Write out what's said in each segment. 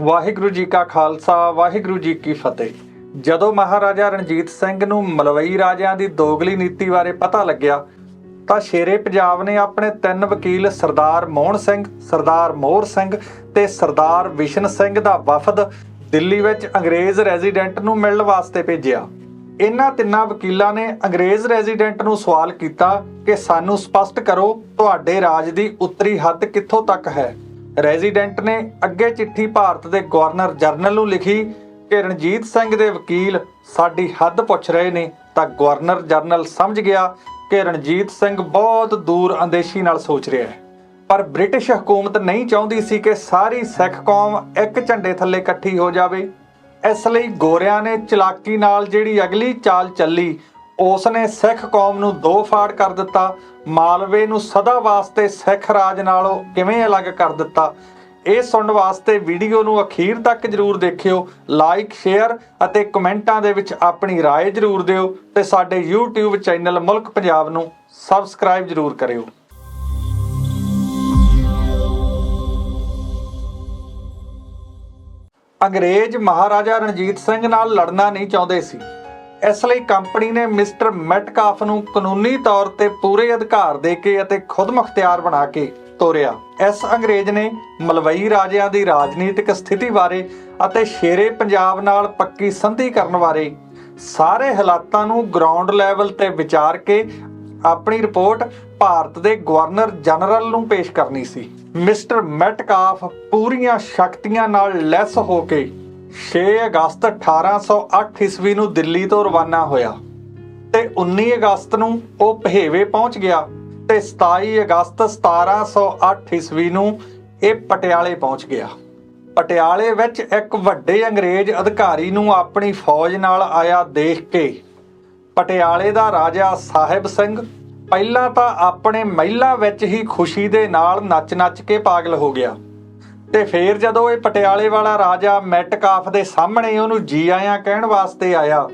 ਵਾਹਿਗੁਰੂ ਜੀ ਕਾ ਖਾਲਸਾ, ਵਾਹਿਗੁਰੂ ਜੀ ਕੀ ਫਤਿਹ। ਜਦੋਂ ਮਹਾਰਾਜਾ ਰਣਜੀਤ ਸਿੰਘ ਨੂੰ ਮਲਵਈ ਰਾਜਿਆਂ ਦੀ ਦੋਗਲੀ ਨੀਤੀ ਬਾਰੇ ਪਤਾ ਲੱਗਿਆ, ਤਾਂ ਸ਼ੇਰੇ ਪੰਜਾਬ ਨੇ ਆਪਣੇ ਤਿੰਨ ਵਕੀਲ ਸਰਦਾਰ ਮੋਹਨ ਸਿੰਘ, ਸਰਦਾਰ ਮੋਹਰ ਸਿੰਘ ਤੇ ਸਰਦਾਰ ਵਿਸ਼ਨ ਸਿੰਘ ਦਾ ਵਫਦ ਦਿੱਲੀ ਵਿੱਚ ਅੰਗਰੇਜ਼ ਰੈਜ਼ੀਡੈਂਟ ਨੂੰ ਮਿਲਣ ਵਾਸਤੇ ਭੇਜਿਆ। ਇਹਨਾਂ ਤਿੰਨਾਂ ਵਕੀਲਾਂ ਨੇ ਅੰਗਰੇਜ਼ ਰੈਜ਼ੀਡੈਂਟ ਨੂੰ ਸਵਾਲ ਕੀਤਾ ਕਿ ਸਾਨੂੰ ਸਪਸ਼ਟ ਕਰੋ, ਤੁਹਾਡੇ ਰਾਜ ਦੀ ਉੱਤਰੀ ਹੱਦ ਕਿੱਥੋਂ ਤੱਕ ਹੈ? ਰੈਜ਼ੀਡੈਂਟ ਨੇ ਅੱਗੇ ਚਿੱਠੀ ਭਾਰਤ ਦੇ ਗਵਰਨਰ ਜਨਰਲ ਨੂੰ ਲਿਖੀ ਕਿ ਰਣਜੀਤ ਸਿੰਘ ਦੇ ਵਕੀਲ ਸਾਡੀ ਹੱਦ ਪੁੱਛ ਰਹੇ ਨੇ ਤਾਂ ਗਵਰਨਰ ਜਨਰਲ ਸਮਝ ਗਿਆ ਕਿ ਰਣਜੀਤ ਸਿੰਘ ਬਹੁਤ ਦੂਰ ਅੰਦੇਸ਼ੀ ਨਾਲ ਸੋਚ ਰਿਹਾ ਹੈ। ਪਰ ਬ੍ਰਿਟਿਸ਼ ਹਕੂਮਤ ਨਹੀਂ ਚਾਹੁੰਦੀ ਸੀ ਕਿ ਸਾਰੀ ਸਿੱਖ ਕੌਮ ਇੱਕ ਝੰਡੇ ਥੱਲੇ ਇਕੱਠੀ ਹੋ ਜਾਵੇ। ਇਸ ਲਈ ਗੋਰਿਆਂ ਨੇ ਚਲਾਕੀ ਨਾਲ ਜਿਹੜੀ ਅਗਲੀ ਚਾਲ ਚੱਲੀ ਉਸ ਨੇ ਸਿੱਖ ਕੌਮ ਨੂੰ ਦੋ ਫਾੜ ਕਰ ਦਿੱਤਾ ਮਾਲਵੇ ਨੂੰ ਸਦਾ ਵਾਸਤੇ ਸਿੱਖ ਰਾਜ ਨਾਲੋਂ ਕਿਵੇਂ ਅਲੱਗ ਕਰ ਦਿੱਤਾ ਇਹ ਸੁਣਨ ਵਾਸਤੇ ਵੀਡੀਓ ਨੂੰ ਅਖੀਰ ਤੱਕ ਜਰੂਰ ਦੇਖਿਓ ਲਾਈਕ ਸ਼ੇਅਰ ਅਤੇ ਕਮੈਂਟਾਂ ਦੇ ਵਿੱਚ ਆਪਣੀ رائے ਜਰੂਰ ਦਿਓ ਤੇ ਸਾਡੇ YouTube ਚੈਨਲ ਮੁਲਕ ਪੰਜਾਬ ਨੂੰ ਸਬਸਕ੍ਰਾਈਬ ਜਰੂਰ ਕਰਿਓ ਅੰਗਰੇਜ਼ ਮਹਾਰਾਜਾ ਰਣਜੀਤ ਸਿੰਘ ਨਾਲ ਲੜਨਾ ਨਹੀਂ ਚਾਹੁੰਦੇ ਸੀ ਇਸ ਲਈ ਕੰਪਨੀ ਨੇ ਮਿਸਟਰ ਮੈਟਕਾਫ ਨੂੰ ਕਾਨੂੰਨੀ ਤੌਰ ਤੇ ਪੂਰੇ ਅਧਿਕਾਰ ਦੇ ਕੇ ਅਤੇ ਖੁਦਮੁਖਤਿਆਰ ਬਣਾ ਕੇ ਤੋਰਿਆ। ਇਸ ਅੰਗਰੇਜ਼ ਨੇ ਮਲਵਈ ਰਾਜਿਆਂ ਦੀ ਰਾਜਨੀਤਿਕ ਸਥਿਤੀ ਬਾਰੇ ਅਤੇ ਸ਼ੇਰੇ ਪੰਜਾਬ ਨਾਲ ਪੱਕੀ ਸੰਧੀ ਕਰਨ ਬਾਰੇ ਸਾਰੇ ਹਾਲਾਤਾਂ ਨੂੰ ਗਰਾਊਂਡ ਲੈਵਲ ਤੇ ਵਿਚਾਰ ਕੇ ਆਪਣੀ ਰਿਪੋਰਟ ਭਾਰਤ ਦੇ ਗਵਰਨਰ ਜਨਰਲ ਨੂੰ ਪੇਸ਼ ਕਰਨੀ ਸੀ। ਮਿਸਟਰ ਮੈਟਕਾਫ ਪੂਰੀਆਂ ਸ਼ਕਤੀਆਂ ਨਾਲ ਲੈਸ ਹੋ ਕੇ 6 ਅਗਸਤ 1808 ਈਸਵੀ ਨੂੰ ਦਿੱਲੀ ਤੋਂ ਰਵਾਨਾ ਹੋਇਆ ਤੇ 19 ਅਗਸਤ ਨੂੰ ਉਹ ਪਹੇਵੇ ਪਹੁੰਚ ਗਿਆ ਤੇ 27 ਅਗਸਤ 1708 ਈਸਵੀ ਨੂੰ ਇਹ ਪਟਿਆਲੇ ਪਹੁੰਚ ਗਿਆ। ਪਟਿਆਲੇ ਵਿੱਚ ਇੱਕ ਵੱਡੇ ਅੰਗਰੇਜ਼ ਅਧਿਕਾਰੀ ਨੂੰ ਆਪਣੀ ਫੌਜ ਨਾਲ ਆਇਆ ਦੇਖ ਕੇ ਪਟਿਆਲੇ ਦਾ ਰਾਜਾ ਸਾਹਿਬ ਸਿੰਘ ਪਹਿਲਾਂ ਤਾਂ ਆਪਣੇ ਮਹਿਲਾ ਵਿੱਚ ਹੀ ਖੁਸ਼ੀ ਦੇ ਨਾਲ ਨੱਚ-ਨੱਚ ਕੇ ਪਾਗਲ ਹੋ ਗਿਆ। ਤੇ ਫੇਰ ਜਦੋਂ ਇਹ ਪਟਿਆਲੇ ਵਾਲਾ ਰਾਜਾ ਮੈਟਕਾਫ ਦੇ ਸਾਹਮਣੇ ਉਹਨੂੰ ਜੀ ਆਇਆਂ ਕਹਿਣ ਵਾਸਤੇ ਆਇਆ,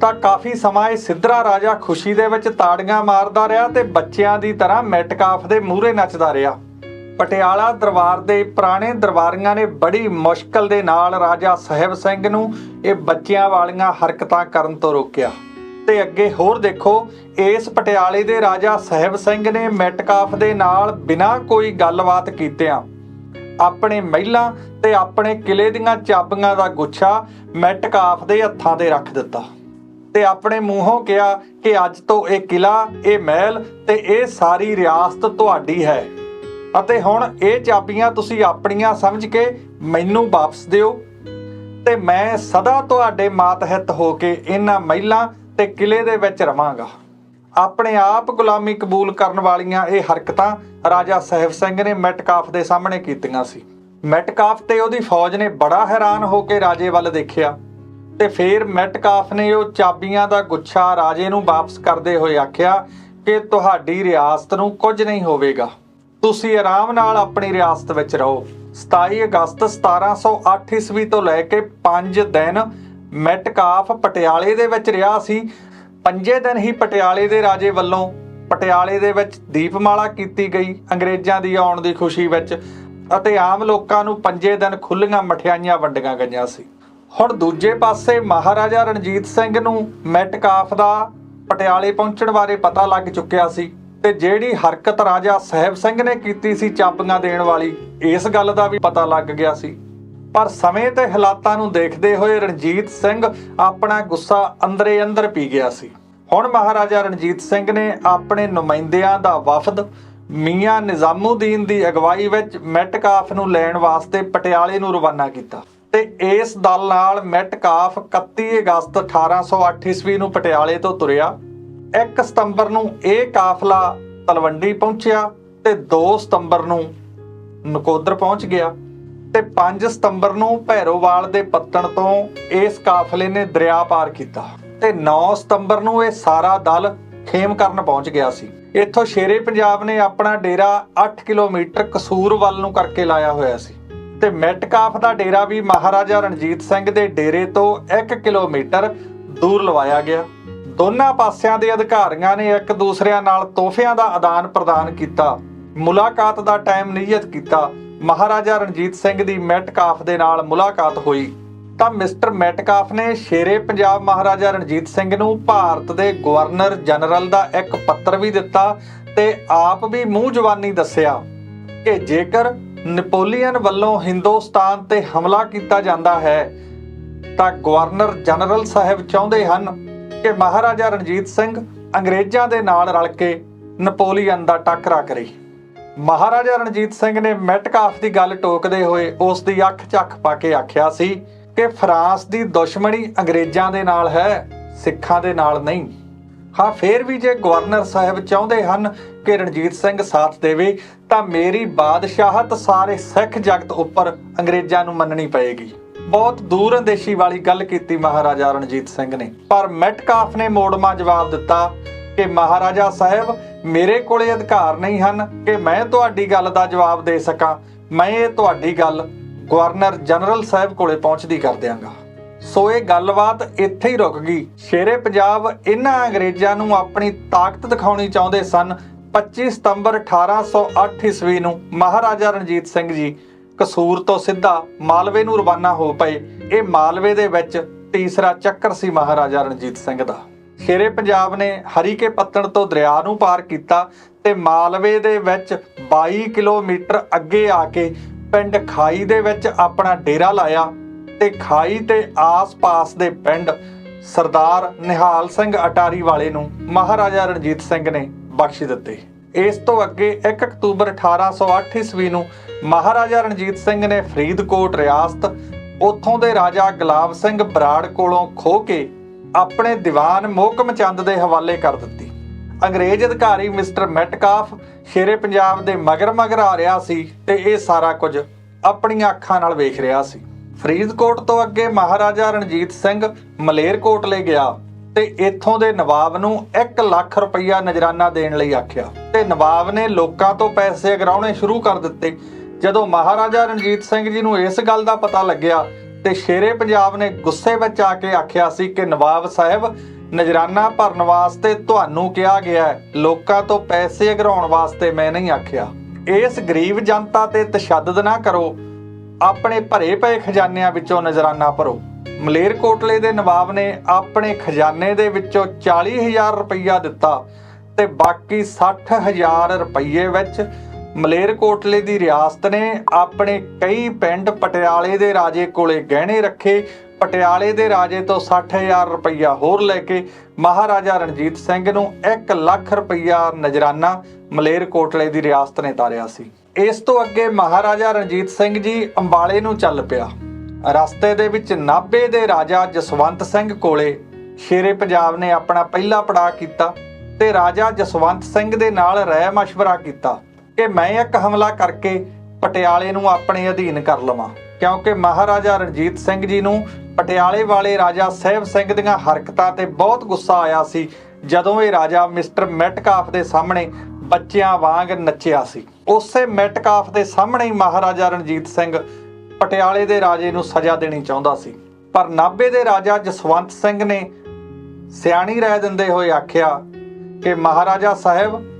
ਤਾਂ ਕਾਫੀ ਸਮਾਂ ਇਹ ਸਿੱਧਰਾ ਰਾਜਾ ਖੁਸ਼ੀ ਦੇ ਵਿੱਚ ਤਾੜੀਆਂ ਮਾਰਦਾ ਰਿਹਾ ਤੇ ਬੱਚਿਆਂ ਦੀ ਤਰ੍ਹਾਂ ਮੈਟਕਾਫ ਦੇ ਮੂਹਰੇ ਨੱਚਦਾ ਰਿਹਾ। ਪਟਿਆਲਾ ਦਰਬਾਰ ਦੇ ਪੁਰਾਣੇ ਦਰਬਾਰੀਆਂ ਨੇ ਬੜੀ ਮੁਸ਼ਕਲ ਦੇ ਨਾਲ ਰਾਜਾ ਸਾਹਿਬ ਸਿੰਘ ਨੂੰ ਇਹ ਬੱਚਿਆਂ ਵਾਲੀਆਂ ਹਰਕਤਾਂ ਕਰਨ ਤੋਂ ਰੋਕਿਆ। ਤੇ ਅੱਗੇ ਹੋਰ ਦੇਖੋ, ਇਸ ਪਟਿਆਲੇ ਦੇ ਰਾਜਾ ਸਾਹਿਬ ਸਿੰਘ ਨੇ ਮੈਟਕਾਫ ਦੇ ਨਾਲ ਬਿਨਾਂ ਕੋਈ ਗੱਲਬਾਤ ਕੀਤਿਆਂ ਆਪਣੇ ਮਹਿਲਾਂ ਤੇ ਆਪਣੇ ਕਿਲੇ ਦੀਆਂ ਚਾਬੀਆਂ ਦਾ ਗੁੱਛਾ ਮੈਟਕਾਫ ਦੇ ਹੱਥਾਂ ਤੇ ਰੱਖ ਦਿੱਤਾ ਤੇ ਆਪਣੇ ਮੂੰਹੋਂ ਕਿਹਾ ਕਿ ਅੱਜ ਤੋਂ ਇਹ ਕਿਲਾ, ਇਹ ਮਹਿਲ ਤੇ ਇਹ ਸਾਰੀ ਰਿਆਸਤ ਤੁਹਾਡੀ ਹੈ। ਅਤੇ ਹੁਣ ਇਹ ਚਾਬੀਆਂ ਤੁਸੀਂ ਆਪਣੀਆਂ ਸਮਝ ਕੇ ਮੈਨੂੰ ਵਾਪਸ ਦਿਓ। ਤੇ ਮੈਂ ਸਦਾ ਤੁਹਾਡੇ ਮਾਤਹਿਤ ਹੋ ਕੇ ਇਹਨਾਂ ਮਹਿਲਾਂ ਤੇ ਕਿਲੇ ਦੇ ਵਿੱਚ ਰਵਾਂਗਾ। ਆਪਣੇ ਆਪ ਗੁਲਾਮੀ ਕਬੂਲ ਕਰਨ ਵਾਲੀਆਂ ਇਹ ਹਰਕਤਾਂ ਰਾਜਾ ਸਾਹਿਬ ਸਿੰਘ ਨੇ ਮੈਟਕਾਫ ਦੇ ਸਾਹਮਣੇ ਕੀਤੀਆਂ ਸੀ। ਮੈਟਕਾਫ ਤੇ ਉਹਦੀ ਫੌਜ ਨੇ ਬੜਾ ਹੈਰਾਨ ਹੋ ਕੇ ਰਾਜੇ ਵੱਲ ਦੇਖਿਆ ਤੇ ਫੇਰ ਮੈਟਕਾਫ ਨੇ ਉਹ ਚਾਬੀਆਂ ਦਾ ਗੁੱਛਾ ਰਾਜੇ ਨੂੰ ਵਾਪਸ ਕਰਦੇ ਹੋਏ ਆਖਿਆ ਕਿ ਤੁਹਾਡੀ ਰਿਆਸਤ ਨੂੰ ਕੁਝ ਨਹੀਂ ਹੋਵੇਗਾ। ਤੁਸੀਂ ਆਰਾਮ ਨਾਲ ਆਪਣੀ ਰਿਆਸਤ ਵਿੱਚ ਰਹੋ। 27 ਅਗਸਤ 1708 ਈਸਵੀ ਤੋਂ ਲੈ ਕੇ 5 ਦਿਨ ਮੈਟਕਾਫ ਪਟਿਆਲੇ ਦੇ ਵਿੱਚ ਰਿਹਾ ਸੀ ਪੰਜੇ ਦਿਨ ਹੀ ਪਟਿਆਲੇ ਦੇ ਰਾਜੇ ਵੱਲੋਂ ਪਟਿਆਲੇ ਦੇ ਵਿੱਚ ਦੀਪਮਾਲਾ ਕੀਤੀ ਗਈ, ਅੰਗਰੇਜ਼ਾਂ ਦੀ ਆਉਣ ਦੀ ਖੁਸ਼ੀ ਵਿੱਚ ਅਤੇ ਆਮ ਲੋਕਾਂ ਨੂੰ ਪੰਜੇ ਦਿਨ ਖੁੱਲੀਆਂ ਮਠਿਆਈਆਂ ਵੰਡੀਆਂ ਗਈਆਂ ਸੀ। ਹੁਣ ਦੂਜੇ ਪਾਸੇ ਮਹਾਰਾਜਾ ਰਣਜੀਤ ਸਿੰਘ ਨੂੰ ਮੈਟਕਾਫ ਦਾ ਪਟਿਆਲੇ ਪਹੁੰਚਣ ਬਾਰੇ ਪਤਾ ਲੱਗ ਚੁੱਕਿਆ ਸੀ ਤੇ ਜਿਹੜੀ ਹਰਕਤ ਰਾਜਾ ਸਾਹਿਬ ਸਿੰਘ ਨੇ ਕੀਤੀ ਸੀ ਚਾਪੀਆਂ ਦੇਣ ਵਾਲੀ, ਇਸ ਗੱਲ ਦਾ ਵੀ ਪਤਾ ਲੱਗ ਗਿਆ ਸੀ। ਪਰ ਸਮੇਂ ਤੇ ਹਾਲਾਤਾਂ ਨੂੰ ਦੇਖਦੇ ਹੋਏ ਰਣਜੀਤ ਸਿੰਘ ਆਪਣਾ ਗੁੱਸਾ ਅੰਦਰੇ ਅੰਦਰ ਪੀ ਗਿਆ ਸੀ। ਹੁਣ ਮਹਾਰਾਜਾ ਰਣਜੀਤ ਸਿੰਘ ਨੇ ਆਪਣੇ ਨੁਮਾਇੰਦਿਆਂ ਦਾ ਵਫਦ ਮੀਆਂ ਨਿਜ਼ਾਮੂਦੀਨ ਦੀ ਅਗਵਾਈ ਵਿੱਚ ਮੈਟਕਾਫ ਨੂੰ ਲੈਣ ਵਾਸਤੇ ਪਟਿਆਲੇ ਨੂੰ ਰਵਾਨਾ ਕੀਤਾ ਤੇ ਇਸ ਦਲ ਨਾਲ ਮੈਟਕਾਫ 31 ਅਗਸਤ 1808 ਈਸਵੀ ਨੂੰ ਪਟਿਆਲੇ ਤੋਂ ਤੁਰਿਆ। 1 ਸਤੰਬਰ ਨੂੰ ਇਹ ਕਾਫਲਾ ਤਲਵੰਡੀ ਪਹੁੰਚਿਆ ਤੇ 2 ਸਤੰਬਰ ਨੂੰ ਨਕੋਦਰ ਪਹੁੰਚ ਗਿਆ। ਤੇ 5 ਸਤੰਬਰ ਨੂੰ ਭੈਰੋਵਾਲ ਦੇ ਪੱਤਣ ਤੋਂ ਇਸ ਕਾਫਲੇ ਨੇ ਦਰਿਆ ਪਾਰ ਕੀਤਾ ਤੇ 9 ਸਤੰਬਰ ਨੂੰ ਇਹ ਸਾਰਾ ਦਲ ਖੇਮ ਕਰਨ ਪਹੁੰਚ ਗਿਆ ਸੀ। ਇੱਥੋਂ ਸ਼ੇਰੇ ਪੰਜਾਬ ਨੇ ਆਪਣਾ ਡੇਰਾ 8 ਕਿਲੋਮੀਟਰ ਕਸੂਰ ਵੱਲ ਨੂੰ ਕਰਕੇ ਲਾਇਆ ਹੋਇਆ ਸੀ ਤੇ ਮੈਟਕਾਫ ਦਾ ਡੇਰਾ ਵੀ ਮਹਾਰਾਜਾ ਰਣਜੀਤ ਸਿੰਘ ਦੇ ਡੇਰੇ ਤੋਂ 1 ਕਿਲੋਮੀਟਰ ਦੂਰ ਲਵਾਇਆ ਗਿਆ। ਦੋਨਾਂ ਪਾਸਿਆਂ ਦੇ ਅਧਿਕਾਰੀਆਂ ਨੇ ਇੱਕ ਦੂਸਰਿਆਂ ਨਾਲ ਤੋਹਫਿਆਂ ਦਾ ਆਦਾਨ ਪ੍ਰਦਾਨ ਕੀਤਾ, ਮੁਲਾਕਾਤ ਦਾ ਟਾਈਮ ਨਿਯਤ ਕੀਤਾ ਮਹਾਰਾਜਾ ਰਣਜੀਤ ਸਿੰਘ ਦੀ ਮੈਟਕਾਫ ਦੇ ਨਾਲ ਮੁਲਾਕਾਤ ਹੋਈ ਤਾਂ ਮਿਸਟਰ ਮੈਟਕਾਫ ਨੇ ਸ਼ੇਰੇ ਪੰਜਾਬ ਮਹਾਰਾਜਾ ਰਣਜੀਤ ਸਿੰਘ ਨੂੰ ਭਾਰਤ ਦੇ ਗਵਰਨਰ ਜਨਰਲ ਦਾ ਇੱਕ ਪੱਤਰ ਵੀ ਦਿੱਤਾ ਤੇ ਆਪ ਵੀ ਮੂੰਹ ਜਵਾਨੀ ਦੱਸਿਆ ਕਿ ਜੇਕਰ ਨਪੋਲੀਅਨ ਵੱਲੋਂ ਹਿੰਦੁਸਤਾਨ ਤੇ ਹਮਲਾ ਕੀਤਾ ਜਾਂਦਾ ਹੈ, ਤਾਂ ਗਵਰਨਰ ਜਨਰਲ ਸਾਹਿਬ ਚਾਹੁੰਦੇ ਹਨ ਕਿ ਮਹਾਰਾਜਾ ਰਣਜੀਤ ਸਿੰਘ ਅੰਗਰੇਜ਼ਾਂ ਦੇ ਨਾਲ ਰਲ ਕੇ ਨਪੋਲੀਅਨ ਦਾ ਟੱਕਰਾ ਕਰੇ। ਮਹਾਰਾਜਾ ਰਣਜੀਤ ਸਿੰਘ ਨੇ ਮੈਟਕਾਫ ਦੀ ਗੱਲ ਟੋਕਦੇ ਹੋਏ ਉਸ ਦੀ ਅੱਖ ਚੱਖ ਪਾ ਕੇ ਆਖਿਆ ਸੀ ਕਿ ਫਰਾਂਸ ਦੀ ਦੁਸ਼ਮਣੀ ਅੰਗਰੇਜ਼ਾਂ ਦੇ ਨਾਲ ਹੈ, ਸਿੱਖਾਂ ਦੇ ਨਾਲ ਨਹੀਂ। ਹਾਂ, ਫੇਰ ਵੀ ਜੇ ਗਵਰਨਰ ਸਾਹਿਬ ਚਾਹੁੰਦੇ ਹਨ ਕਿ ਰਣਜੀਤ ਸਿੰਘ ਸਾਥ ਦੇਵੇ, ਤਾਂ ਮੇਰੀ ਬਾਦਸ਼ਾਹਤ ਸਾਰੇ ਸਿੱਖ ਜਗਤ ਉੱਪਰ ਅੰਗਰੇਜ਼ਾਂ ਨੂੰ ਮੰਨਣੀ ਪਏਗੀ। ਬਹੁਤ ਦੂਰ ਅੰਦੇਸ਼ੀ ਵਾਲੀ ਗੱਲ ਕੀਤੀ ਮਹਾਰਾਜਾ ਰਣਜੀਤ ਸਿੰਘ ਨੇ। ਪਰ ਮੈਟਕਾਫ ਨੇ ਮੋੜਮਾ ਜਵਾਬ ਦਿੱਤਾ ਕਿ ਮਹਾਰਾਜਾ ਸਾਹਿਬ ਮੇਰੇ ਕੋਲੇ ਅਧਿਕਾਰ ਨਹੀਂ ਹਨ ਕਿ ਮੈਂ ਤੁਹਾਡੀ ਗੱਲ ਦਾ ਜਵਾਬ ਦੇ ਸਕਾਂ। ਮੈਂ ਇਹ ਤੁਹਾਡੀ ਗੱਲ ਗਵਰਨਰ ਜਨਰਲ ਸਾਹਿਬ ਕੋਲੇ ਪਹੁੰਚਦੀ ਕਰ ਦਿਆਂਗਾ। ਸੋ ਇਹ ਗੱਲਬਾਤ ਇੱਥੇ ਹੀ ਰੁਕ ਗਈ। ਸ਼ੇਰੇ ਪੰਜਾਬ ਇਹਨਾਂ ਅੰਗਰੇਜ਼ਾਂ ਨੂੰ ਆਪਣੀ ਤਾਕਤ ਦਿਖਾਉਣੀ ਚਾਹੁੰਦੇ ਸਨ। 25 ਸਤੰਬਰ 1808 ਈਸਵੀ ਨੂੰ ਮਹਾਰਾਜਾ ਰਣਜੀਤ ਸਿੰਘ ਜੀ ਕਸੂਰ ਤੋਂ ਸਿੱਧਾ ਮਾਲਵੇ ਨੂੰ ਰਵਾਨਾ ਹੋ ਪਏ। ਇਹ ਮਾਲਵੇ ਦੇ ਵਿੱਚ ਤੀਸਰਾ ਚੱਕਰ ਸੀ ਮਹਾਰਾਜਾ ਰਣਜੀਤ ਸਿੰਘ ਦਾ। ਸ਼ੇਰੇ ਪੰਜਾਬ ਨੇ ਹਰੀਕੇ ਪੱਤਣ ਤੋਂ ਦਰਿਆ ਨੂੰ ਪਾਰ ਕੀਤਾ ਤੇ ਮਾਲਵੇ ਦੇ ਵਿੱਚ 22 ਕਿਲੋਮੀਟਰ ਅੱਗੇ ਆ ਕੇ ਪਿੰਡ ਖਾਈ ਦੇ ਵਿੱਚ ਆਪਣਾ ਡੇਰਾ ਲਾਇਆ ਤੇ ਖਾਈ ਤੇ ਆਸ-ਪਾਸ ਦੇ ਪਿੰਡ ਸਰਦਾਰ ਨਿਹਾਲ ਸਿੰਘ ਅਟਾਰੀ ਵਾਲੇ ਨੂੰ ਮਹਾਰਾਜਾ ਰਣਜੀਤ ਸਿੰਘ ਨੇ ਬਖਸ਼ ਦਿੱਤੇ। ਇਸ ਤੋਂ ਅੱਗੇ 1 ਅਕਤੂਬਰ 1808 ਈਸਵੀ ਨੂੰ ਮਹਾਰਾਜਾ ਰਣਜੀਤ ਸਿੰਘ ਨੇ ਫਰੀਦਕੋਟ ਰਿਆਸਤ, ਉੱਥੋਂ ਦੇ ਰਾਜਾ ਗੁਲਾਬ ਸਿੰਘ ਬਰਾੜ ਕੋਲੋਂ ਖੋਹ ਕੇ ਆਪਣੇ ਦੀਵਾਨ ਮੋਹਕਮ ਚੰਦ ਦੇ ਹਵਾਲੇ ਕਰ ਦਿੱਤੀ। ਅੰਗਰੇਜ਼ ਅਧਿਕਾਰੀ ਮਿਸਟਰ ਮੈਟਕਾਫ ਸ਼ੇਰੇ ਪੰਜਾਬ ਦੇ ਮਗਰ ਮਗਰ ਆ ਰਿਹਾ ਸੀ ਤੇ ਇਹ ਸਾਰਾ ਕੁਝ ਆਪਣੀਆਂ ਅੱਖਾਂ ਨਾਲ ਵੇਖ ਰਿਹਾ ਸੀ। ਫਰੀਦਕੋਟ ਤੋਂ ਅੱਗੇ ਮਹਾਰਾਜਾ ਰਣਜੀਤ ਸਿੰਘ ਮਲੇਰਕੋਟ ਮਲੇਰਕੋਟਲੇ ਗਿਆ ਤੇ ਇੱਥੋਂ ਦੇ ਨਵਾਬ ਨੂੰ 1 ਲੱਖ ਰੁਪਈਆ ਨਜਰਾਨਾ ਦੇਣ ਲਈ ਆਖਿਆ। ਤੇ ਨਵਾਬ ਨੇ ਲੋਕਾਂ ਤੋਂ ਪੈਸੇ ਅਗਰਾਉਣੇ ਸ਼ੁਰੂ ਕਰ ਦਿੱਤੇ। ਜਦੋਂ ਮਹਾਰਾਜਾ ਰਣਜੀਤ ਸਿੰਘ ਜੀ ਨੂੰ ਇਸ ਗੱਲ ਦਾ ਪਤਾ ਲੱਗਿਆ ਤੇ ਸ਼ੇਰੇ ਪੰਜਾਬ ਨੇ ਗੁੱਸੇ ਵਿੱਚ ਆ ਕੇ ਆਖਿਆ ਸੀ ਕਿ ਨਵਾਬ ਸਾਹਿਬ, ਨਜਰਾਨਾ ਭਰਨ ਵਾਸਤੇ ਤੁਹਾਨੂੰ ਕਿਹਾ ਗਿਆ ਹੈ, ਲੋਕਾਂ ਤੋਂ ਪੈਸੇ ਅਗਰਾਉਣ ਵਾਸਤੇ ਮੈਂ ਨਹੀਂ ਆਖਿਆ। ਇਸ ਗਰੀਬ ਜਨਤਾ ਤੇ ਤਸ਼ੱਦਦ ਨਾ ਕਰੋ, ਆਪਣੇ ਭਰੇ ਪਏ ਖਜ਼ਾਨਿਆਂ ਵਿੱਚੋਂ ਨਜ਼ਰਾਨਾ ਭਰੋ। ਮਲੇਰਕੋਟਲੇ ਦੇ ਨਵਾਬ ਨੇ ਆਪਣੇ ਖਜ਼ਾਨੇ ਦੇ ਵਿੱਚੋਂ 40000 ਰੁਪਈਆ ਦਿੱਤਾ ਤੇ ਬਾਕੀ 60000 ਰੁਪਈਏ ਵਿੱਚ ਮਲੇਰਕੋਟਲੇ ਦੀ ਰਿਆਸਤ ਨੇ ਆਪਣੇ ਕਈ ਪਿੰਡ ਪਟਿਆਲੇ ਦੇ ਰਾਜੇ ਕੋਲੇ ਗਹਿਣੇ ਰੱਖੇ। ਪਟਿਆਲੇ ਦੇ ਰਾਜੇ ਤੋਂ 60000 ਰੁਪਈਆ ਹੋਰ ਲੈ ਕੇ ਮਹਾਰਾਜਾ ਰਣਜੀਤ ਸਿੰਘ ਨੂੰ 1 ਲੱਖ ਰੁਪਈਆ ਨਜਰਾਨਾ ਮਲੇਰਕੋਟਲੇ ਦੀ ਰਿਆਸਤ ਨੇ ਤਾਰਿਆ ਸੀ। ਇਸ ਤੋਂ ਅੱਗੇ ਮਹਾਰਾਜਾ ਰਣਜੀਤ ਸਿੰਘ ਜੀ ਅੰਬਾਲੇ ਨੂੰ ਚੱਲ ਪਿਆ। ਰਸਤੇ ਦੇ ਵਿੱਚ ਨਾਭੇ ਦੇ ਰਾਜਾ ਜਸਵੰਤ ਸਿੰਘ ਕੋਲੇ ਸ਼ੇਰੇ ਪੰਜਾਬ ਨੇ ਆਪਣਾ ਪਹਿਲਾ ਪੜਾਅ ਕੀਤਾ ਤੇ ਰਾਜਾ ਜਸਵੰਤ ਸਿੰਘ ਦੇ ਨਾਲ ਰਹਿ ਮਸ਼ਵਰਾ ਕੀਤਾ। ਕਿ ਮੈਂ ਇੱਕ ਹਮਲਾ ਕਰਕੇ ਪਟਿਆਲੇ ਨੂੰ ਆਪਣੇ ਅਧੀਨ ਕਰ ਲਵਾਂ। ਕਿਉਂਕਿ ਮਹਾਰਾਜਾ ਰਣਜੀਤ ਸਿੰਘ ਜੀ ਨੂੰ ਪਟਿਆਲੇ ਵਾਲੇ ਰਾਜਾ ਸਾਹਿਬ ਸਿੰਘ ਦੀਆਂ ਹਰਕਤਾਂ ਤੇ ਬਹੁਤ ਗੁੱਸਾ ਆਇਆ ਸੀ, ਜਦੋਂ ਇਹ ਰਾਜਾ ਮਿਸਟਰ ਮੈਟਕਾਫ ਦੇ ਸਾਹਮਣੇ ਬੱਚਿਆਂ ਵਾਂਗ ਨੱਚਿਆ ਸੀ। ਉਸੇ ਮੈਟਕਾਫ ਦੇ ਸਾਹਮਣੇ ਹੀ ਮਹਾਰਾਜਾ ਰਣਜੀਤ ਸਿੰਘ ਪਟਿਆਲੇ ਦੇ ਰਾਜੇ ਨੂੰ ਸਜ਼ਾ ਦੇਣੀ ਚਾਹੁੰਦਾ ਸੀ। ਪਰ ਨਾਭੇ ਦੇ ਰਾਜਾ ਜਸਵੰਤ ਸਿੰਘ ਨੇ ਸਿਆਣੀ ਰਾਏ ਦਿੰਦੇ ਹੋਏ ਆਖਿਆ ਕਿ ਮਹਾਰਾਜਾ ਸਾਹਿਬ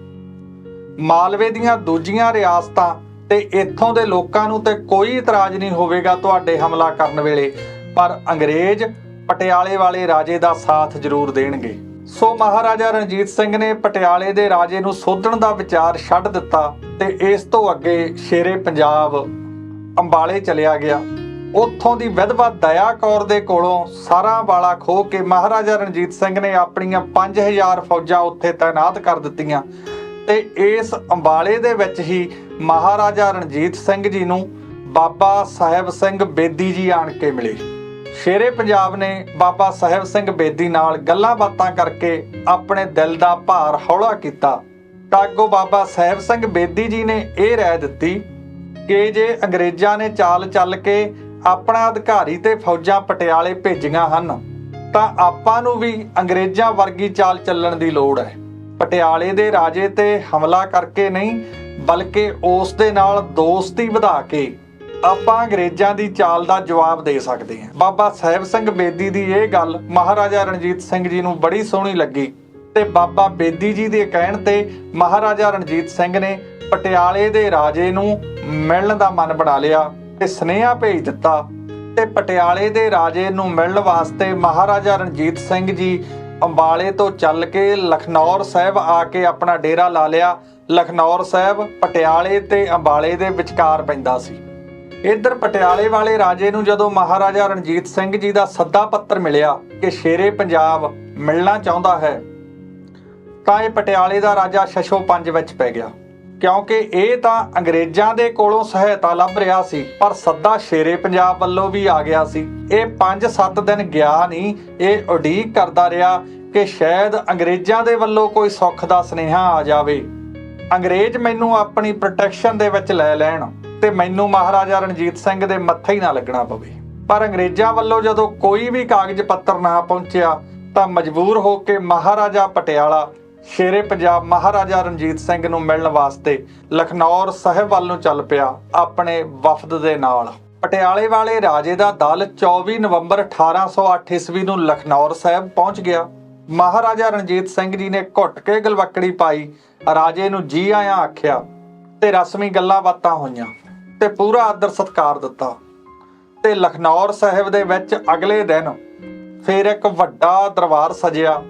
ਮਾਲਵੇ ਦੀਆਂ ਦੂਜੀਆਂ ਰਿਆਸਤਾਂ ਤੇ ਇੱਥੋਂ ਦੇ ਲੋਕਾਂ ਨੂੰ ਤੇ ਕੋਈ ਇਤਰਾਜ਼ ਨਹੀਂ ਹੋਵੇਗਾ ਤੁਹਾਡੇ ਹਮਲਾ ਕਰਨ ਵੇਲੇ। ਪਰ ਅੰਗਰੇਜ਼ ਪਟਿਆਲੇ ਵਾਲੇ ਰਾਜੇ ਦਾ ਸਾਥ ਜ਼ਰੂਰ ਦੇਣਗੇ। ਸੋ ਮਹਾਰਾਜਾ ਰਣਜੀਤ ਸਿੰਘ ਨੇ ਪਟਿਆਲੇ ਦੇ ਰਾਜੇ ਨੂੰ ਸੋਧਣ ਦਾ ਵਿਚਾਰ ਛੱਡ ਦਿੱਤਾ ਤੇ ਇਸ ਤੋਂ ਅੱਗੇ ਸ਼ੇਰੇ ਪੰਜਾਬ ਅੰਬਾਲੇ ਚਲਿਆ ਗਿਆ। ਉੱਥੋਂ ਦੀ ਵਿਧਵਾ ਦਇਆ ਕੌਰ ਦੇ ਕੋਲੋਂ ਸਾਰਾ ਵਾਲਾ ਖੋ ਕੇ ਮਹਾਰਾਜਾ ਰਣਜੀਤ ਸਿੰਘ ਨੇ ਆਪਣੀਆਂ 5000 ਫੌਜਾਂ ਉੱਥੇ ਤਾਇਨਾਤ ਕਰ ਦਿੱਤੀਆਂ। ਤੇ ਇਸ ਅੰਬਾਲੇ ਦੇ ਵਿੱਚ ਹੀ ਮਹਾਰਾਜਾ ਰਣਜੀਤ ਸਿੰਘ ਜੀ ਨੂੰ ਬਾਬਾ ਸਾਹਿਬ ਸਿੰਘ ਬੇਦੀ ਜੀ ਆਣ ਕੇ ਮਿਲੇ। ਸ਼ੇਰੇ ਪੰਜਾਬ ਨੇ ਬਾਬਾ ਸਾਹਿਬ ਸਿੰਘ ਬੇਦੀ ਨਾਲ ਗੱਲਾਂ ਬਾਤਾਂ ਕਰਕੇ ਆਪਣੇ ਦਿਲ ਦਾ ਭਾਰ ਹੌਲਾ ਕੀਤਾ। ਤਾਂ ਅੱਗੋਂ ਬਾਬਾ ਸਾਹਿਬ ਸਿੰਘ ਬੇਦੀ ਜੀ ਨੇ ਇਹ ਰਾਏ ਦਿੱਤੀ ਕਿ ਜੇ ਅੰਗਰੇਜ਼ਾਂ ਨੇ ਚਾਲ ਚੱਲ ਕੇ ਆਪਣਾ ਅਧਿਕਾਰੀ ਤੇ ਫੌਜਾਂ ਪਟਿਆਲੇ ਭੇਜੀਆਂ ਹਨ, ਤਾਂ ਆਪਾਂ ਨੂੰ ਵੀ ਅੰਗਰੇਜ਼ਾਂ ਵਰਗੀ ਚਾਲ ਚੱਲਣ ਦੀ ਲੋੜ ਹੈ। ਪਟਿਆਲੇ ਦੇ ਰਾਜੇ ਤੇ ਹਮਲਾ ਕਰਕੇ ਨਹੀਂ, ਬਲਕਿ ਉਸ ਦੇ ਨਾਲ ਦੋਸਤੀ ਵਧਾ ਕੇ ਆਪਾਂ ਅੰਗਰੇਜ਼ਾਂ ਦੀ ਚਾਲ ਦਾ ਜਵਾਬ ਦੇ ਸਕਦੇ ਹਾਂ। ਬਾਬਾ ਸਾਹਿਬ ਸਿੰਘ ਬੇਦੀ ਦੀ ਇਹ ਗੱਲ ਮਹਾਰਾਜਾ ਰਣਜੀਤ ਸਿੰਘ ਜੀ ਨੂੰ ਬੜੀ ਸੋਹਣੀ ਲੱਗੀ ਤੇ ਬਾਬਾ ਬੇਦੀ ਜੀ ਦੇ ਕਹਿਣ ਤੇ ਮਹਾਰਾਜਾ ਰਣਜੀਤ ਸਿੰਘ ਨੇ ਪਟਿਆਲੇ ਦੇ ਰਾਜੇ ਨੂੰ ਮਿਲਣ ਦਾ ਮਨ ਬਣਾ ਲਿਆ ਤੇ ਸਨੇਹਾ ਭੇਜ ਦਿੱਤਾ ਤੇ ਪਟਿਆਲੇ ਦੇ ਰਾਜੇ ਨੂੰ ਮਿਲਣ ਵਾਸਤੇ ਮਹਾਰਾਜਾ ਰਣਜੀਤ ਸਿੰਘ ਜੀ ਅੰਬਾਲੇ ਤੋਂ ਚੱਲ ਕੇ ਲਖਨੌਰ ਸਾਹਿਬ ਆ ਕੇ ਆਪਣਾ ਡੇਰਾ ਲਾ ਲਿਆ। ਲਖਨੌਰ ਸਾਹਿਬ ਪਟਿਆਲੇ ਤੇ ਅੰਬਾਲੇ ਦੇ ਵਿਚਕਾਰ ਪੈਂਦਾ ਸੀ। ਇੱਧਰ ਪਟਿਆਲੇ ਵਾਲੇ ਰਾਜੇ ਨੂੰ ਜਦੋਂ ਮਹਾਰਾਜਾ ਰਣਜੀਤ ਸਿੰਘ ਜੀ ਦਾ ਸੱਦਾ ਪੱਤਰ ਮਿਲਿਆ ਕਿ ਸ਼ੇਰੇ ਪੰਜਾਬ ਮਿਲਣਾ ਚਾਹੁੰਦਾ ਹੈ, ਤਾਂ ਇਹ ਪਟਿਆਲੇ ਦਾ ਰਾਜਾ ਸ਼ਸ਼ੋ ਪੰਜ ਵਿੱਚ ਪੈ ਗਿਆ। ਕਿਉਂਕਿ ਇਹ ਤਾਂ ਅੰਗਰੇਜ਼ਾਂ ਦੇ ਕੋਲੋਂ ਸਹਾਇਤਾ ਲੱਭ ਰਿਹਾ ਸੀ, ਪਰ ਸੱਦਾ ਸ਼ੇਰੇ ਪੰਜਾਬ ਵੱਲੋਂ ਵੀ ਆ ਗਿਆ ਸੀ। ਇਹ 5-7 ਦਿਨ ਗਿਆ ਨਹੀਂ, ਇਹ ਉਡੀਕ ਕਰਦਾ ਰਿਹਾ ਕਿ ਸ਼ਾਇਦ ਅੰਗਰੇਜ਼ਾਂ ਦੇ ਵੱਲੋਂ ਕੋਈ ਸੁੱਖ ਦਾ ਸੁਨੇਹਾ ਆ ਜਾਵੇ। ਅੰਗਰੇਜ਼ ਮੈਨੂੰ ਆਪਣੀ ਪ੍ਰੋਟੈਕਸ਼ਨ ਦੇ ਵਿੱਚ ਲੈ ਲੈਣ ਤੇ ਮੈਨੂੰ ਮਹਾਰਾਜਾ ਰਣਜੀਤ ਸਿੰਘ ਦੇ ਮੱਥੇ ਹੀ ਨਾ ਲੱਗਣਾ ਪਵੇ। ਪਰ ਅੰਗਰੇਜ਼ਾਂ ਵੱਲੋਂ ਜਦੋਂ ਕੋਈ ਵੀ ਕਾਗਜ਼ ਪੱਤਰ ਨਾ ਪਹੁੰਚਿਆ, ਤਾਂ ਮਜਬੂਰ ਹੋ ਕੇ ਮਹਾਰਾਜਾ ਪਟਿਆਲਾ ਸ਼ੇਰੇ ਪੰਜਾਬ ਮਹਾਰਾਜਾ ਰਣਜੀਤ ਸਿੰਘ ਨੂੰ ਮਿਲਣ ਵਾਸਤੇ ਲਖਨੌਰ ਸਾਹਿਬ ਵੱਲ ਨੂੰ ਚੱਲ ਪਿਆ ਆਪਣੇ ਵਫਦ ਦੇ ਨਾਲ। ਪਟਿਆਲੇ ਵਾਲੇ ਰਾਜੇ ਦਾ ਦਲ 24 ਨਵੰਬਰ 1808 ਈਸਵੀ ਨੂੰ ਲਖਨੌਰ ਸਾਹਿਬ ਪਹੁੰਚ ਗਿਆ। ਮਹਾਰਾਜਾ ਰਣਜੀਤ ਸਿੰਘ ਜੀ ਨੇ ਘੁੱਟ ਕੇ ਗਲਵੱਕੜੀ ਪਾਈ, ਰਾਜੇ ਨੂੰ ਜੀ ਆਇਆਂ ਆਖਿਆ ਤੇ ਰਸਮੀ ਗੱਲਾਂ ਬਾਤਾਂ ਹੋਈਆਂ ਤੇ ਪੂਰਾ ਆਦਰ ਸਤਕਾਰ ਦਿੱਤਾ। ਤੇ ਲਖਨੌਰ ਸਾਹਿਬ ਦੇ ਵਿੱਚ ਅਗਲੇ ਦਿਨ ਫਿਰ ਇੱਕ ਵੱਡਾ ਦਰਬਾਰ ਸਜਿਆ।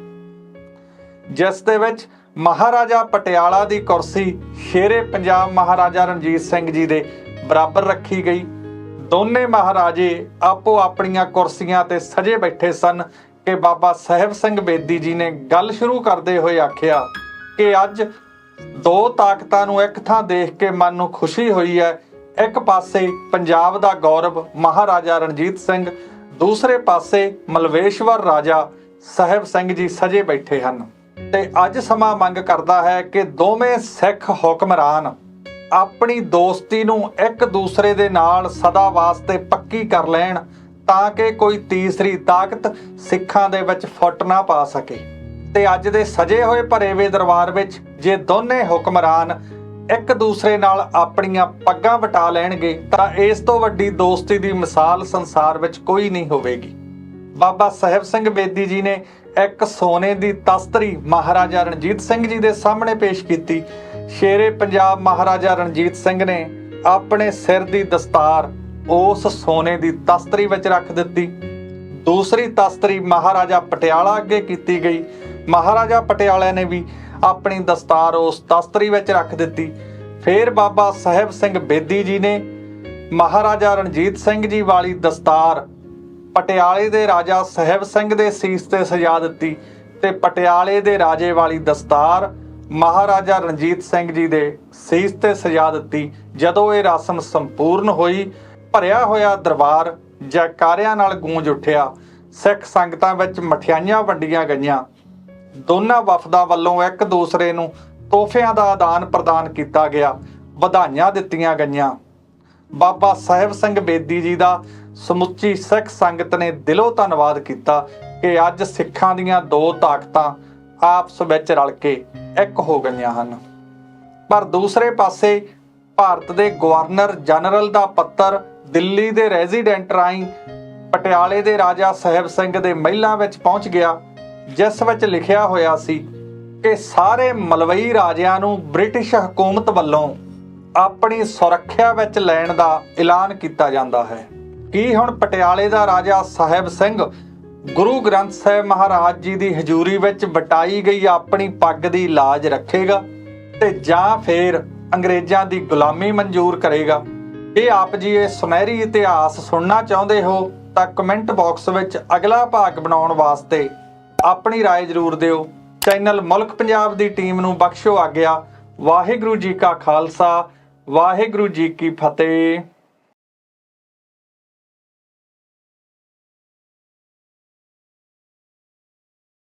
ਜਿਸ ਦੇ ਵਿੱਚ ਮਹਾਰਾਜਾ ਪਟਿਆਲਾ ਦੀ ਕੁਰਸੀ ਸ਼ੇਰੇ ਪੰਜਾਬ ਮਹਾਰਾਜਾ ਰਣਜੀਤ ਸਿੰਘ ਜੀ ਦੇ ਬਰਾਬਰ ਰੱਖੀ ਗਈ। ਦੋਨੇ ਮਹਾਰਾਜੇ ਆਪੋ ਆਪਣੀਆਂ ਕੁਰਸੀਆਂ ਤੇ ਸਜੇ ਬੈਠੇ ਸਨ ਕਿ ਬਾਬਾ ਸਾਹਿਬ ਸਿੰਘ ਬੇਦੀ ਜੀ ਨੇ ਗੱਲ ਸ਼ੁਰੂ ਕਰਦੇ ਹੋਏ ਆਖਿਆ ਕਿ ਅੱਜ ਦੋ ਤਾਕਤਾਂ ਨੂੰ ਇੱਕ ਥਾਂ ਦੇਖ ਕੇ ਮਨ ਨੂੰ ਖੁਸ਼ੀ ਹੋਈ ਹੈ, ਇੱਕ ਪਾਸੇ ਪੰਜਾਬ ਦਾ ਗੌਰਵ ਮਹਾਰਾਜਾ ਰਣਜੀਤ ਸਿੰਘ, ਦੂਸਰੇ ਪਾਸੇ ਮਲਵੇਸ਼ਵਰ ਰਾਜਾ ਸਾਹਿਬ ਸਿੰਘ ਜੀ ਸਜੇ ਬੈਠੇ ਹਨ। ਤੇ ਅੱਜ ਸਮਾਂ ਮੰਗ ਕਰਦਾ ਹੈ ਕਿ ਦੋਵੇਂ ਸਿੱਖ ਹੁਕਮਰਾਨ ਆਪਣੀ ਦੋਸਤੀ ਨੂੰ ਇੱਕ ਦੂਸਰੇ ਦੇ ਨਾਲ ਸਦਾ ਵਾਸਤੇ ਪੱਕੀ ਕਰ ਲੈਣ ਤਾਂ ਕਿ ਕੋਈ ਤੀਸਰੀ ਤਾਕਤ ਸਿੱਖਾਂ ਦੇ ਵਿੱਚ ਫੁੱਟ ਨਾ ਪਾ ਸਕੇ। ਤੇ ਅੱਜ ਦੇ ਸਜੇ ਹੋਏ ਭਰੇਵੇ ਦਰਬਾਰ ਵਿੱਚ ਜੇ ਦੋਨੇ ਹੁਕਮਰਾਨ ਇੱਕ ਦੂਸਰੇ ਨਾਲ ਆਪਣੀਆਂ ਪੱਗਾਂ ਵਟਾ ਲੈਣਗੇ ਤਾਂ ਇਸ ਤੋਂ ਵੱਡੀ ਦੋਸਤੀ ਦੀ ਮਿਸਾਲ ਸੰਸਾਰ ਵਿੱਚ ਕੋਈ ਨਹੀਂ ਹੋਵੇਗੀ। ਬਾਬਾ ਸਾਹਿਬ ਸਿੰਘ ਬੇਦੀ ਜੀ ਨੇ ਇੱਕ ਸੋਨੇ ਦੀ ਤਸਤਰੀ ਮਹਾਰਾਜਾ ਰਣਜੀਤ ਸਿੰਘ ਜੀ ਦੇ ਸਾਹਮਣੇ ਪੇਸ਼ ਕੀਤੀ। ਸ਼ੇਰੇ ਪੰਜਾਬ ਮਹਾਰਾਜਾ ਰਣਜੀਤ ਸਿੰਘ ਨੇ ਆਪਣੇ ਸਿਰ ਦੀ ਦਸਤਾਰ ਉਸ ਸੋਨੇ ਦੀ ਤਸਤਰੀ ਵਿੱਚ ਰੱਖ ਦਿੱਤੀ। ਦੂਸਰੀ ਤਸਤਰੀ ਮਹਾਰਾਜਾ ਪਟਿਆਲਾ ਅੱਗੇ ਕੀਤੀ ਗਈ। ਮਹਾਰਾਜਾ ਪਟਿਆਲਾ ਨੇ ਵੀ ਆਪਣੀ ਦਸਤਾਰ ਉਸ ਤਸਤਰੀ ਵਿੱਚ ਰੱਖ ਦਿੱਤੀ। ਫਿਰ ਬਾਬਾ ਸਾਹਿਬ ਸਿੰਘ ਬੇਦੀ ਜੀ ਨੇ ਮਹਾਰਾਜਾ ਰਣਜੀਤ ਸਿੰਘ ਜੀ ਵਾਲੀ ਦਸਤਾਰ ਪਟਿਆਲੇ ਦੇ ਰਾਜਾ ਸਾਹਿਬ ਸਿੰਘ ਦੇ ਸੀਸ ਤੇ ਸਜਾ ਦਿੱਤੀ ਤੇ ਪਟਿਆਲੇ ਦੇ ਰਾਜੇ ਵਾਲੀ ਦਸਤਾਰ ਮਹਾਰਾਜਾ ਰਣਜੀਤ ਸਿੰਘ ਜੀ ਦੇ ਸੀਸ ਤੇ ਸਜਾ ਦਿੱਤੀ। ਜਦੋਂ ਇਹ ਰਸਮ ਸੰਪੂਰਨ ਹੋਈ, ਭਰਿਆ ਹੋਇਆ ਦਰਬਾਰ ਜੈਕਾਰਿਆਂ ਨਾਲ ਗੂੰਜ ਉੱਠਿਆ। ਸਿੱਖ ਸੰਗਤਾਂ ਵਿੱਚ ਮਠਿਆਈਆਂ ਵੰਡੀਆਂ ਗਈਆਂ। ਦੋਨਾਂ ਵਫਦਾਂ ਵੱਲੋਂ ਇੱਕ ਦੂਸਰੇ ਨੂੰ ਤੋਹਫਿਆਂ ਦਾ ਆਦਾਨ ਪ੍ਰਦਾਨ ਕੀਤਾ ਗਿਆ। ਵਧਾਈਆਂ ਦਿੱਤੀਆਂ ਗਈਆਂ। ਬਾਬਾ ਸਾਹਿਬ ਸਿੰਘ ਬੇਦੀ ਜੀ ਦਾ ਸਮੁੱਚੀ ਸਿੱਖ ਸੰਗਤ ਨੇ ਦਿਲੋਂ ਧੰਨਵਾਦ ਕੀਤਾ ਕਿ ਅੱਜ ਸਿੱਖਾਂ ਦੀਆਂ ਦੋ ਤਾਕਤਾਂ ਆਪਸ ਵਿੱਚ ਰਲ ਕੇ ਇੱਕ ਹੋ ਗਈਆਂ ਹਨ। ਪਰ ਦੂਸਰੇ ਪਾਸੇ ਭਾਰਤ ਦੇ ਗਵਰਨਰ ਜਨਰਲ ਦਾ ਪੱਤਰ ਦਿੱਲੀ ਦੇ ਰੈਜ਼ੀਡੈਂਟ ਰਾਹੀਂ ਪਟਿਆਲੇ ਦੇ ਰਾਜਾ ਸਾਹਿਬ ਸਿੰਘ ਦੇ ਮਹਿਲਾਂ ਵਿੱਚ ਪਹੁੰਚ ਗਿਆ, ਜਿਸ ਵਿੱਚ ਲਿਖਿਆ ਹੋਇਆ ਸੀ ਕਿ ਸਾਰੇ ਮਲਵਈ ਰਾਜਿਆਂ ਨੂੰ ਬ੍ਰਿਟਿਸ਼ ਹਕੂਮਤ ਵੱਲੋਂ ਆਪਣੀ ਸੁਰੱਖਿਆ ਵਿੱਚ ਲੈਣ ਦਾ ਐਲਾਨ ਕੀਤਾ ਜਾਂਦਾ ਹੈ। ਕੀ ਹੁਣ ਪਟਿਆਲੇ ਦਾ ਰਾਜਾ ਸਾਹਿਬ ਸਿੰਘ ਗੁਰੂ ਗ੍ਰੰਥ ਸਾਹਿਬ ਮਹਾਰਾਜ ਜੀ ਦੀ ਹਜ਼ੂਰੀ ਵਿੱਚ ਵਟਾਈ ਗਈ ਆਪਣੀ ਪੱਗ ਦੀ ਲਾਜ ਰੱਖੇਗਾ ਤੇ ਜਾਂ ਫਿਰ ਅੰਗਰੇਜ਼ਾਂ ਦੀ ਗੁਲਾਮੀ ਮਨਜ਼ੂਰ ਕਰੇਗਾ ਇਹ ਆਪ ਜੀ ਇਹ ਸੁਨਹਿਰੀ ਇਤਿਹਾਸ ਸੁਣਨਾ ਚਾਹੁੰਦੇ ਹੋ ਤਾਂ ਕਮੈਂਟ ਬਾਕਸ ਵਿੱਚ ਅਗਲਾ ਭਾਗ ਬਣਾਉਣ ਵਾਸਤੇ ਆਪਣੀ رائے ਜ਼ਰੂਰ ਦਿਓ ਚੈਨਲ ਮੁਲਕ ਪੰਜਾਬ ਦੀ ਟੀਮ ਨੂੰ ਬਖਸ਼ੋ ਆਗਿਆ ਵਾਹਿਗੁਰੂ ਜੀ ਕਾ ਖਾਲਸਾ ਵਾਹਿਗੁਰੂ ਜੀ ਕੀ ਫਤਿਹ